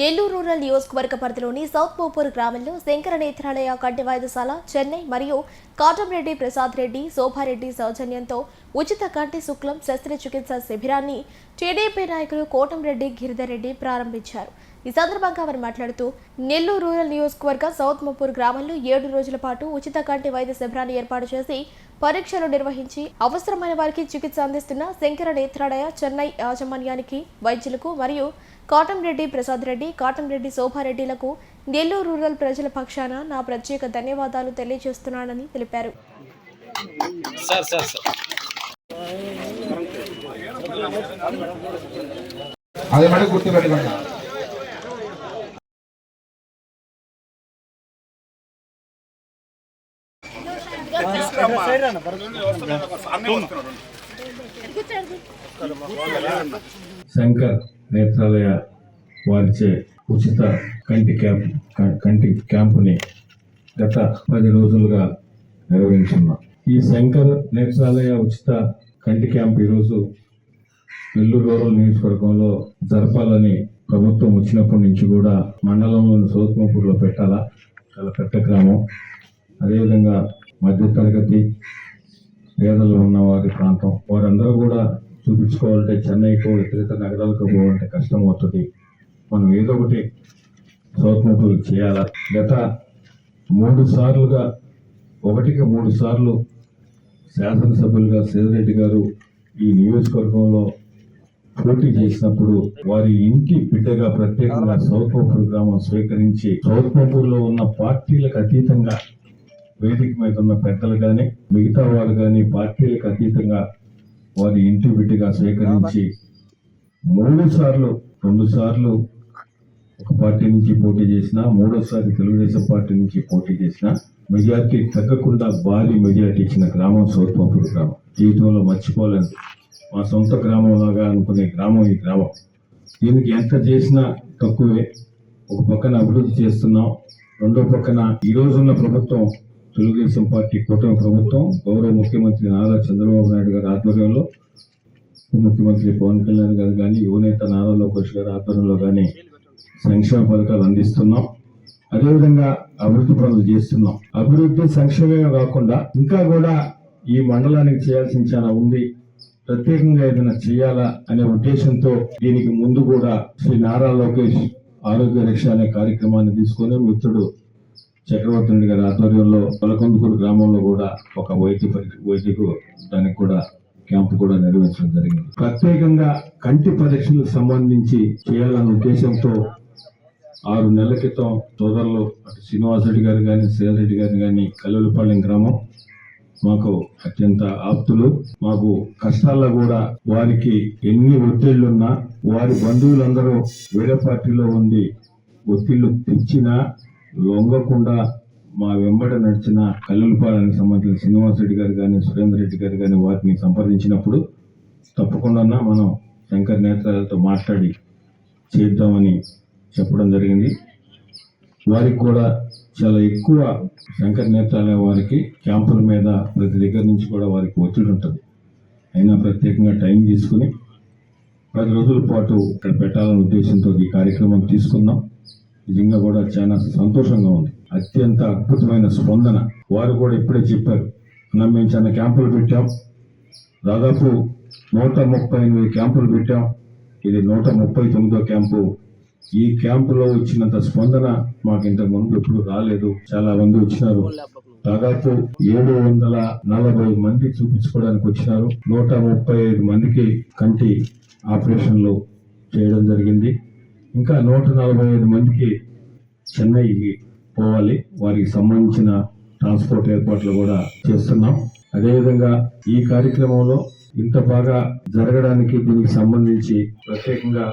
Nellore rural నియోజకవర్గ పరిధిలోని south Mopur గ్రామంలో శంకర నేత్రాలయ కంటి వైద్యశాల చెన్నై మరియు కాటంరెడ్డి ప్రసాద్ రెడ్డి శోభారెడ్డి సౌజన్యంతో ఉచిత కంటి శుక్లం శస్త్రచికిత్స శిబిరాన్ని టీడీపీ నాయకులు కోటంరెడ్డి గిరిధర్ రెడ్డి ప్రారంభించారు. ఈ సందర్భంగా వారు మాట్లాడుతూ నెల్లూరు రూరల్ నియోజకవర్గ సౌత్ మోపూర్ గ్రామంలో ఏడు రోజుల పాటు ఉచిత కంటి వైద్య శిబిరాన్ని ఏర్పాటు చేసి పరీక్షలు నిర్వహించి అవసరమైన వారికి చికిత్స అందిస్తున్న శంకర నేత్రాలయ చెన్నై యాజమాన్యానికి వైద్యులకు మరియు కాటంరెడ్డి ప్రసాద్ రెడ్డి కాటంరెడ్డి శోభారెడ్డిలకు నెల్లూరు రూరల్ ప్రజల పక్షాన నా ప్రత్యేక ధన్యవాదాలు తెలియజేస్తున్నానని తెలిపారు. Sir sir sir. అది మళ్ళీ గుర్తుపెట్టుకోండి. శంకర్. నేత్రాలయ వారిచే ఉచిత కంటి క్యాంప్ కంటి క్యాంపుని గత పది రోజులుగా నిర్వహించున్నాం. ఈ శంకర్ నేత్రాలయ ఉచిత కంటి క్యాంప్ ఈరోజు నెల్లూరు రూరల్ నియోజకవర్గంలో జరపాలని ప్రభుత్వం వచ్చినప్పటి నుంచి కూడా మండలంలోని సోత్మపూర్లో పెట్టాలా? చాలా పెద్ద గ్రామం. అదేవిధంగా మధ్యతరగతి పేదలు ఉన్న వారి ప్రాంతం. వారందరూ కూడా చూపించుకోవాలంటే చెన్నైకో ఇతర ఇతర నగరాలకు పోవాలంటే కష్టం అవుతుంది. మనం ఏదో ఒకటి సౌత్మపులు చేయాలా? గత మూడు సార్లుగా ఒకటికి మూడు సార్లు శాసనసభ్యులుగా సేదిరెడ్డి గారు ఈ నియోజకవర్గంలో పోటీ చేసినప్పుడు వారి ఇంటి బిడ్డగా ప్రత్యేకంగా సౌత్మపూర్ గ్రామం స్వీకరించి సౌత్మపూర్లో ఉన్న పార్టీలకు అతీతంగా వేదిక మీద ఉన్న పెద్దలు కానీ మిగతా వారు కానీ పార్టీలకు అతీతంగా వారి ఇంటి బిడ్డగా స్వీకరించి మూడు సార్లు రెండు సార్లు ఒక పార్టీ నుంచి పోటీ చేసిన మూడోసారి తెలుగుదేశం పార్టీ నుంచి పోటీ చేసిన మెజార్టీ తగ్గకుండా భారీ మెజార్టీ ఇచ్చిన గ్రామం సౌత్మపూర్ గ్రామం. జీవితంలో మర్చిపోలేదు మా సొంత గ్రామం లాగా అనుకునే గ్రామం ఈ గ్రామం. దీనికి ఎంత చేసినా తక్కువే. ఒక పక్కన అభివృద్ధి చేస్తున్నాం. రెండో పక్కన ఈ రోజున్న ప్రభుత్వం తెలుగుదేశం పార్టీ కూటమి ప్రభుత్వం గౌరవ ముఖ్యమంత్రి నారా చంద్రబాబు నాయుడు గారి ఆధ్వర్యంలో ముఖ్యమంత్రి పవన్ కళ్యాణ్ గారు కానీ యువనేత నారా లోకేష్ గారి ఆధ్వర్యంలో కానీ సంక్షేమ పథకాలు అందిస్తున్నాం. అదేవిధంగా అభివృద్ధి పనులు చేస్తున్నాం. అభివృద్ధి సంక్షేమమే కాకుండా ఇంకా కూడా ఈ మండలానికి చేయాల్సిన చాలా ఉంది. ప్రత్యేకంగా ఏదైనా చేయాలా అనే ఉద్దేశంతో దీనికి ముందు కూడా శ్రీ నారా లోకేష్ ఆరోగ్య రక్ష అనే కార్యక్రమాన్ని తీసుకొని మిత్రుడు చక్రవర్తి గారి ఆధ్వర్యంలో పొలకొందుకూరు గ్రామంలో కూడా ఒక వైద్య పరి- వైద్యకు దానికి కూడా క్యాంపు కూడా నిర్వహించడం జరిగింది. ప్రత్యేకంగా కంటి పరీక్షలకు సంబంధించి చేయాలన్న ఉద్దేశంతో ఆరు నెలల క్రితం సోదరులు అటు శ్రీనివాసరెడ్డి గారు కానీ శ్రీరెడ్డి గారు కానీ కల్లూరిపాలెం గ్రామం మాకు అత్యంత ఆప్తులు. మాకు కష్టాల్లో కూడా వారికి ఎన్ని ఒత్తిళ్ళున్నా వారి బంధువులందరూ వేరే పార్టీలో ఉండి ఒత్తిళ్ళు తెచ్చినా లొంగకుండా మా వెంబడ నడిచిన కల్లులపాలనికి సంబంధించిన శ్రీనివాసరెడ్డి గారు కానీ సురేందర్ రెడ్డి గారు కానీ వారిని సంప్రదించినప్పుడు తప్పకుండా మనం శంకర్ నేత్రాలతో మాట్లాడి చేద్దామని చెప్పడం జరిగింది. వారికి కూడా చాలా ఎక్కువ శంకర్ నేత్రాలయ వారికి క్యాంపుల మీద ప్రతి దగ్గర నుంచి కూడా వారికి ఒత్తిడి ఉంటుంది. అయినా ప్రత్యేకంగా టైం తీసుకుని పది రోజుల పాటు ఇక్కడ పెట్టాలనే ఉద్దేశంతో ఈ కార్యక్రమం తీసుకున్నాం. నిజంగా కూడా చాలా సంతోషంగా ఉంది. అత్యంత అద్భుతమైన స్పందన. వారు కూడా ఇప్పుడే చెప్పారు. అన్న మేము చాలా క్యాంపులు పెట్టాం. దాదాపు నూట ముప్పై ఎనిమిది క్యాంపులు పెట్టాం. ఇది నూట ముప్పై తొమ్మిదో క్యాంపు. ఈ క్యాంపులో వచ్చినంత స్పందన మాకు ఇంతకు ముందు ఎప్పుడు రాలేదు. చాలా మంది వచ్చినారు. దాదాపు ఏడు వందల నలభై మంది చూపించుకోవడానికి వచ్చినారు. నూట ముప్పై ఐదు మందికి కంటి ఆపరేషన్లు చేయడం జరిగింది. ఇంకా నూట నలభై ఐదు మందికి చెన్నైకి పోవాలి. వారికి సంబంధించిన ట్రాన్స్పోర్ట్ ఏర్పాట్లు కూడా చేస్తున్నాం. అదేవిధంగా ఈ కార్యక్రమంలో ఇంత బాగా జరగడానికి దీనికి సంబంధించి ప్రత్యేకంగా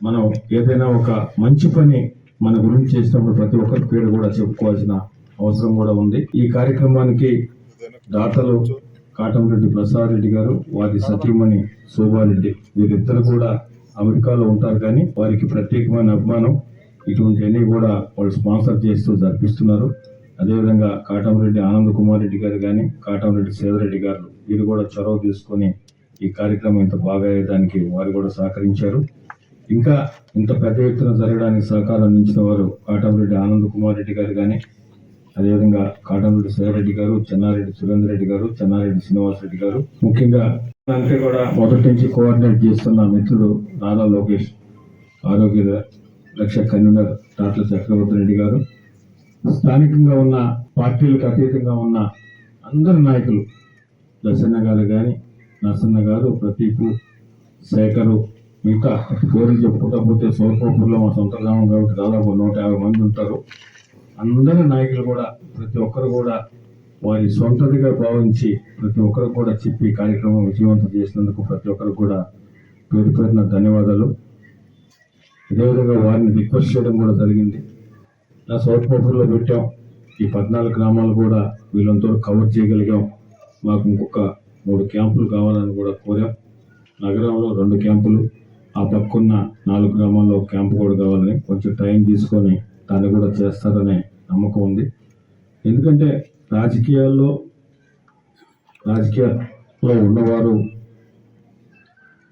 మనం ఏదైనా ఒక మంచి పని మన గురించి చేసినప్పుడు ప్రతి ఒక్కరి పేరు కూడా చెప్పుకోవాల్సిన అవసరం కూడా ఉంది. ఈ కార్యక్రమానికి దాతలు కాటంరెడ్డి ప్రసాద్ రెడ్డి గారు వారి సతీమణి శోభారెడ్డి వీరిద్దరు కూడా అమెరికాలో ఉంటారు కానీ వారికి ప్రత్యేకమైన అభిమానం. ఇటువంటి అన్ని కూడా వాళ్ళు స్పాన్సర్ చేస్తూ జరిపిస్తున్నారు. అదేవిధంగా కాటంరెడ్డి ఆనంద్ కుమార్ రెడ్డి గారు కానీ కాటంరెడ్డి సేదరెడ్డి గారు వీరు కూడా చొరవ తీసుకొని ఈ కార్యక్రమం ఇంత బాగా అయ్యేదానికి వారు కూడా సహకరించారు. ఇంకా ఇంత పెద్ద ఎత్తున జరగడానికి సహకారం అందించిన వారు కాటంరెడ్డి ఆనంద్ కుమార్ రెడ్డి గారు కానీ అదేవిధంగా కాటంరెడ్డి శివరెడ్డి గారు చెన్నారెడ్డి సురేందర్ రెడ్డి గారు చెన్నారెడ్డి శ్రీనివాసరెడ్డి గారు. ముఖ్యంగా అంటే కూడా మొదటి నుంచి కోఆర్డినేట్ చేస్తున్న మిత్రుడు నారా లోకేష్ ఆరోగ్య రక్ష కన్వీనర్ డాక్టర్ చక్రవర్తి రెడ్డి గారు స్థానికంగా ఉన్న పార్టీలకు అతీతంగా ఉన్న అందరు నాయకులు దర్శన గారు కానీ నరసన్న గారు ప్రతీపు శేఖరు మిగతా పేర్లు చెప్పుకుంటా పోతే సోర్పోపూర్లో మా సొంత గ్రామం కాబట్టి దాదాపు నూట యాభై మంది ఉంటారు. అందరి నాయకులు కూడా ప్రతి ఒక్కరు కూడా వారి సొంతదిగా భావించి ప్రతి ఒక్కరు కూడా చెప్పి కార్యక్రమం విజయవంతం చేసినందుకు ప్రతి ఒక్కరు కూడా పేరు పేరున ధన్యవాదాలు. అదేవిధంగా వారిని రిక్వెస్ట్ చేయడం కూడా జరిగింది. నా సౌత్ పోపర్లో పెట్టాం. ఈ పద్నాలుగు గ్రామాలు కూడా వీళ్ళంతా కవర్ చేయగలిగాం. మాకు ఇంకొక మూడు క్యాంపులు కావాలని కూడా కోరాం. నగరంలో రెండు క్యాంపులు ఆ పక్కన్న నాలుగు గ్రామాల్లో క్యాంపు కూడా కావాలని కొంచెం టైం తీసుకొని దాన్ని కూడా చేస్తారనే నమ్మకం ఉంది. ఎందుకంటే రాజకీయాల్లో రాజకీయాల్లో ఉన్నవారు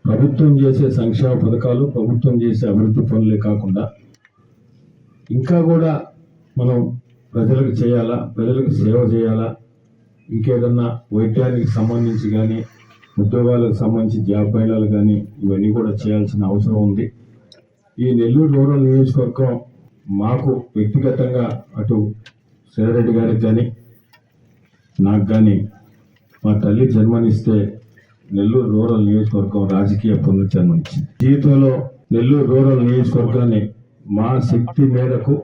ప్రభుత్వం చేసే సంక్షేమ పథకాలు ప్రభుత్వం చేసే అభివృద్ధి పనులే కాకుండా ఇంకా కూడా మనం ప్రజలకు చేయాలా ప్రజలకు సేవ చేయాలా? ఇంకేదన్నా వైద్యానికి సంబంధించి కానీ ఉద్యోగాలకు సంబంధించి జాబ్ ఫైలాలు కానీ ఇవన్నీ కూడా చేయాల్సిన అవసరం ఉంది. ఈ నెల్లూరు రూరల్ నియోజకవర్గం మాకు వ్యక్తిగతంగా అటు శ్రీరెడ్డి గారికి కానీ నాకు కానీ మా తల్లి జన్మనిస్తే నెల్లూరు రూరల్ నియోజకవర్గం రాజకీయ పునర్జన్మనిచ్చింది జీవితంలో నెల్లూరు రూరల్ నియోజకవర్గాన్ని మా శక్తి మేరకు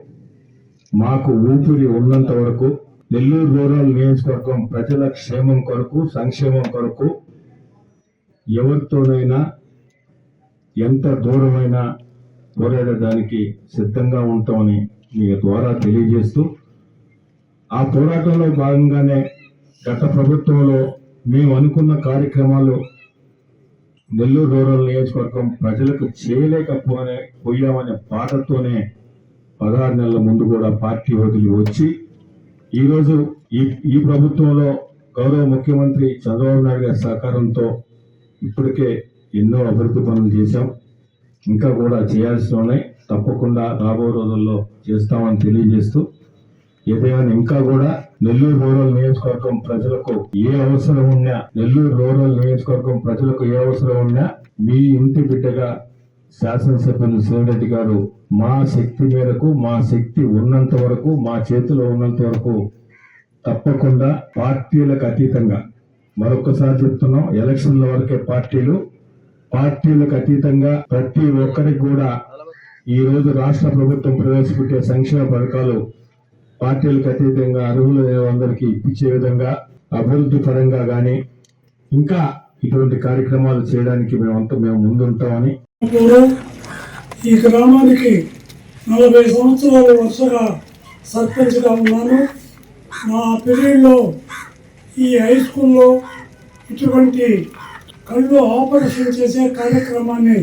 మాకు ఊపిరి ఉన్నంత వరకు నెల్లూరు రూరల్ నియోజకవర్గం ప్రజల క్షేమం కొరకు సంక్షేమం కొరకు ఎవరితోనైనా ఎంత దూరమైనా పోరాడడానికి సిద్ధంగా ఉంటామని మీ ద్వారా తెలియజేస్తూ ఆ పోరాటంలో భాగంగానే గత ప్రభుత్వంలో మేము అనుకున్న కార్యక్రమాలు నెల్లూరు రూరల్ నియోజకవర్గం ప్రజలకు చేయలేకపోనే పోయామనే బాధతోనే పదహారు నెలల ముందు కూడా పార్టీ వదిలి వచ్చి ఈరోజు ఈ ఈ ప్రభుత్వంలో గౌరవ ముఖ్యమంత్రి చంద్రబాబు నాయుడు గారి సహకారంతో ఇప్పటికే ఎన్నో అభివృద్ధి పనులు చేశాం. ఇంకా కూడా చేయాల్సి ఉన్నాయి. తప్పకుండా రాబో రోజుల్లో చేస్తామని తెలియజేస్తూ ఏదైనా ఇంకా కూడా నెల్లూరు రూరల్ నియోజకవర్గం ప్రజలకు ఏ అవసరం ఉన్నా నెల్లూరు రూరల్ నియోజకవర్గం ప్రజలకు ఏ అవసరం ఉన్నా మీ ఇంటి బిడ్డగా శాసనసభ్యులు శివరెడ్డి గారు మా శక్తి మేరకు మా శక్తి ఉన్నంత వరకు మా చేతిలో ఉన్నంత వరకు తప్పకుండా పార్టీలకు అతీతంగా మరొకసారి చెప్తున్నాం ఎలక్షన్ల వరకే పార్టీలు. పార్టీలకు అతీతంగా ప్రతి ఒక్కరికి కూడా ఈ రోజు రాష్ట్ర ప్రభుత్వం ప్రవేశపెట్టే సంక్షేమ పథకాలు పార్టీలకు అతీతంగా అర్హులైన అందరికీ ఇప్పించే విధంగా అభివృద్ధి పరంగా కానీ ఇంకా ఇటువంటి కార్యక్రమాలు చేయడానికి మేమంతా మేము ముందుంటామని. ఈ గ్రామానికి నలభై సంవత్సరాలు వరుసగా సర్పంచ్గా ఉన్నాను. నా పీరియడ్లో ఈ హై స్కూల్లో ఇటువంటి కళ్ళు ఆపరేషన్ చేసే కార్యక్రమాన్ని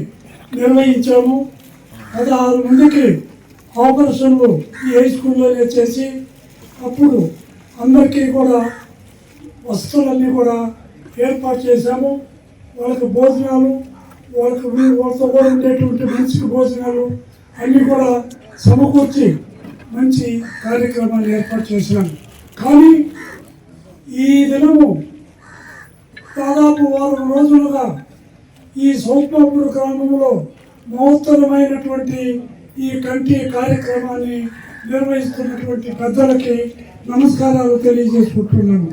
నిర్వహించాము. పదహారు మందికి ఆపరేషన్లు ఈ హై స్కూల్లోనే చేసి అప్పుడు అందరికీ కూడా వస్తువులన్నీ కూడా ఏర్పాటు చేశాము. వాళ్ళకి భోజనాలు వాళ్ళకి వాళ్ళతో కూడా ఉండేటువంటి మంచి భోజనాలు అన్నీ కూడా సమకూర్చి మంచి కార్యక్రమాలు ఏర్పాటు చేసినాము కానీ ఈ దినము దాదాపు వారం రోజులుగా ఈ సౌత్మాపూర్ గ్రామంలో మహత్తరమైనటువంటి ఈ కంటి కార్యక్రమాన్ని నిర్వహిస్తున్నటువంటి పెద్దలకి నమస్కారాలు తెలియజేసుకుంటున్నాను.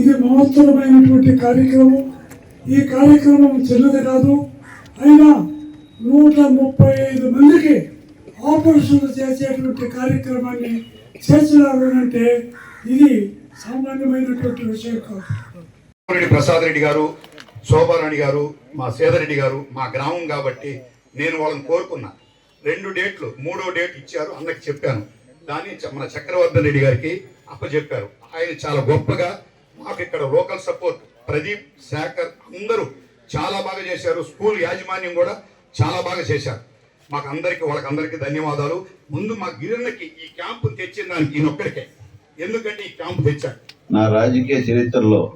ఇది మహత్తరమైనటువంటి కార్యక్రమం. ఈ కార్యక్రమం చిన్నది కాదు. అయినా నూట ముప్పై ఐదు మందికి ఆపరేషన్లు చేసేటువంటి కార్యక్రమాన్ని చేసినారు అంటే ఇది సామాన్యమైనటువంటి విషయం కాదు. ప్రసాద్ రెడ్డి గారు శోభారాణి గారు మా సేదరెడ్డి గారు మా గ్రామం కాబట్టి నేను వాళ్ళని కోరుకున్నా. రెండు డేట్లు మూడో డేట్ ఇచ్చారు అన్నకి చెప్పాను. దాన్ని చ- మన చక్రవర్ధన్ రెడ్డి గారికి అప్పచెప్పారు ఆయన చాలా గొప్పగా మాకు ఇక్కడ లోకల్ సపోర్ట్ ప్రదీప్ శేఖర్ అందరూ చాలా బాగా చేశారు. స్కూల్ యాజమాన్యం కూడా చాలా బాగా చేశారు. మాకు అందరికీ వాళ్ళకందరికీ ధన్యవాదాలు. ముందు మా గిరిన్నకి ఈ క్యాంపు తెచ్చిన దానికి ఈయనొక్కడికే ఎందుకంటే ఈ క్యాంపు తెచ్చారు నా రాజకీయ చరిత్రలో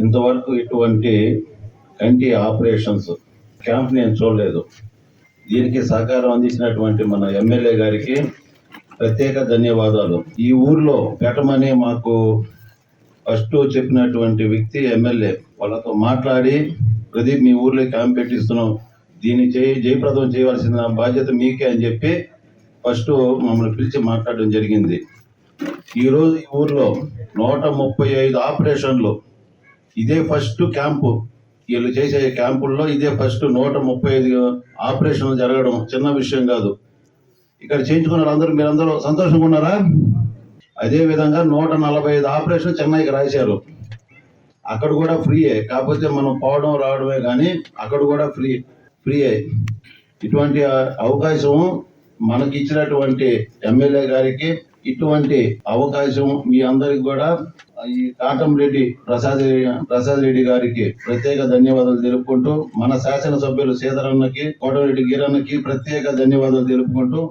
ఇంతవరకు ఇటువంటి కంటి ఆపరేషన్స్ క్యాంప్ నేను చూడలేదు. దీనికి సహకారం అందించినటువంటి మన ఎమ్మెల్యే గారికి ప్రత్యేక ధన్యవాదాలు. ఈ ఊర్లో పెట్టమని మాకు ఫస్ట్ చెప్పినటువంటి వ్యక్తి ఎమ్మెల్యే. వాళ్ళతో మాట్లాడి ప్రదీప్ మీ ఊర్లో క్యాంప్ పెట్టిస్తున్నాం. దీన్ని చేయి జయప్రదం చేయవలసిన బాధ్యత మీకే అని చెప్పి ఫస్ట్ మమ్మల్ని పిలిచి మాట్లాడడం జరిగింది. ఈరోజు ఈ ఊర్లో నూట ముప్పై ఐదు ఆపరేషన్లు. ఇదే ఫస్ట్ క్యాంపు. వీళ్ళు చేసే క్యాంపుల్లో ఇదే ఫస్ట్ నూట ముప్పై ఐదు ఆపరేషన్లు జరగడం చిన్న విషయం కాదు. ఇక్కడ చేయించుకున్నారు అందరూ మీరందరూ సంతోషంగా ఉన్నారా? అదే విధంగా నూట నలభై ఐదు ఆపరేషన్ చెన్నైకి రాశారు. అక్కడ కూడా ఫ్రీయే కాకపోతే మనం పోవడం రావడమే కానీ అక్కడ కూడా ఫ్రీ ఫ్రీయే. ఇటువంటి అవకాశం మనకి ఇచ్చినటువంటి ఎమ్మెల్యే గారికి ఇటువంటి అవకాశం మీ అందరికి కూడా ఈ కాటం రెడ్డి ప్రసాద్ ప్రసాద్ రెడ్డి గారికి ప్రత్యేక ధన్యవాదాలు తెలుపుకుంటూ మన శాసనసభ్యులు సీతారన్నకి కోటరెడ్డి గిరన్నకి ప్రత్యేక ధన్యవాదాలు తెలుపుకుంటూ